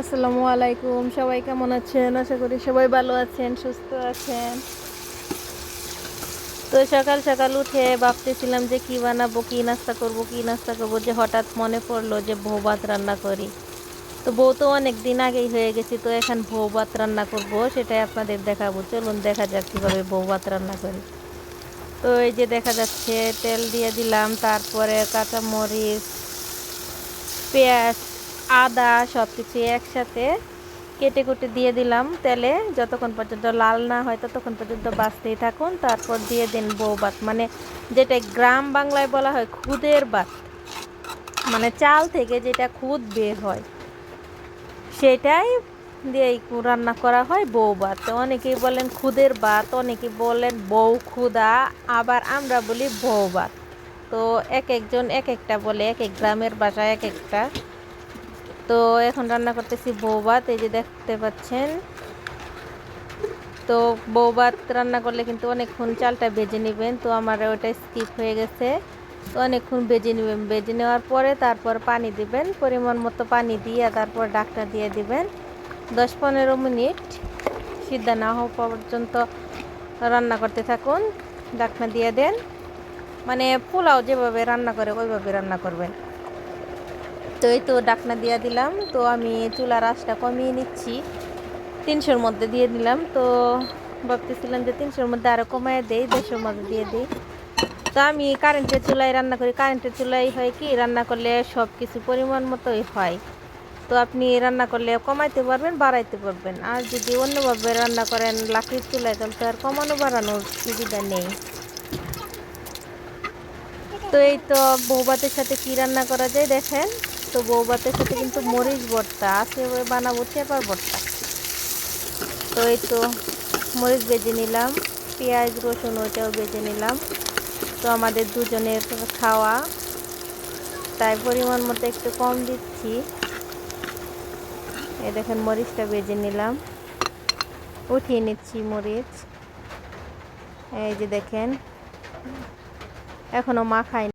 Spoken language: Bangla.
আসসালামু আলাইকুম, সবাই কেমন আছেন? আশা করি সবাই ভালো আছেন, সুস্থ আছেন। তো সকাল সকাল উঠে ভাবতেছিলাম যে কি বানাবো, কি নাস্তা করব, কি নাস্তা করব, যে হঠাৎ মনে পড়ল যে বউ ভাত রান্না করি। তো বউ তো অনেক দিন আগেই হয়ে গেছি, তো এখন বউ ভাত রান্না করব, সেটাই আপনাদের দেখাবো। চলুন দেখা যাক কীভাবে বউ ভাত রান্না করি। তো এই যে দেখা যাচ্ছে, তেল দিয়ে দিলাম, তারপরে কাঁচামরিচ, পেঁয়াজ আদা সব কিছু একসাথে কেটে কুটে দিয়ে দিলাম তেলে। যতক্ষণ পর্যন্ত লাল না হয় ততক্ষণ পর্যন্ত বাঁচতেই থাকুন। তারপর দিয়ে দিন বউ ভাত মানে যেটা গ্রাম বাংলায় বলা হয় খুদের ভাত। মানে চাল থেকে যেটা খুদ বের হয়, সেটাই দিয়ে রান্না করা হয় বউ ভাত অনেকেই বলেন খুদের ভাত, অনেকে বলেন বউ খুদা, আবার আমরা বলি বউ ভাত তো এক একজন এক একটা বলে, এক এক গ্রামের বাসায় এক একটা। তো এখন রান্না করতেছি বউ ভাত, এই যে দেখতে পাচ্ছেন। তো বউ ভাত রান্না করলে কিন্তু অনেকক্ষণ চালটা বেজে নেবেন, তো আমার ওটা স্কিপ হয়ে গেছে। তো অনেকক্ষণ বেজে নেবেন, বেজে নেওয়ার পরে তারপর পানি দিবেন, পরিমাণ মতো পানি দিয়ে তারপর ডাকটা দিয়ে দিবেন। দশ পনেরো মিনিট, সিদ্ধ না হওয়া পর্যন্ত রান্না করতে থাকুন, ডাকনা দিয়ে দেন। মানে পোলাও যেভাবে রান্না করে, ওইভাবে রান্না করবেন। তো এই তো ডাকনা দিয়ে দিলাম। তো আমি চুলার আঁচটা কমিয়ে নিচ্ছি। তিনশোর মধ্যে দিয়ে দিলাম। তো ভাবতেছিলাম যে তিনশোর মধ্যে আরও কমায় দেই, দেড়শোর মধ্যে দিয়ে দিই। তো আমি কারেন্টের চুলায় রান্না করি। কারেন্টের চুলাই হয় কি, রান্না করলে সব কিছু পরিমাণ মতোই হয়। তো আপনি রান্না করলে কমাইতে পারবেন, বাড়াইতে পারবেন। আর যদি অন্যভাবে রান্না করেন, লাকড়ির চুলায়, তাহলে তো আর কমানো বাড়ানোর সুবিধা নেই। তো এই তো বৌভাতের সাথে কি রান্না করা যায় দেখেন। তো বৌভাতের সাথে কিন্তু মরিচ ভর্তা আছে বানাবো চেপার ভর্তা। তো এই তো মরিচ বেজে নিলাম, পেঁয়াজ, রসুন, ওইটাও বেজে নিলাম। তো আমাদের দুজনের খাওয়া, তাই পরিমাণ মতো একটু কম দিচ্ছি। এই দেখেন মরিচটা বেজে নিলাম, উঠিয়ে নিচ্ছি মরিচ। এই যে দেখেন এখনও মাখাই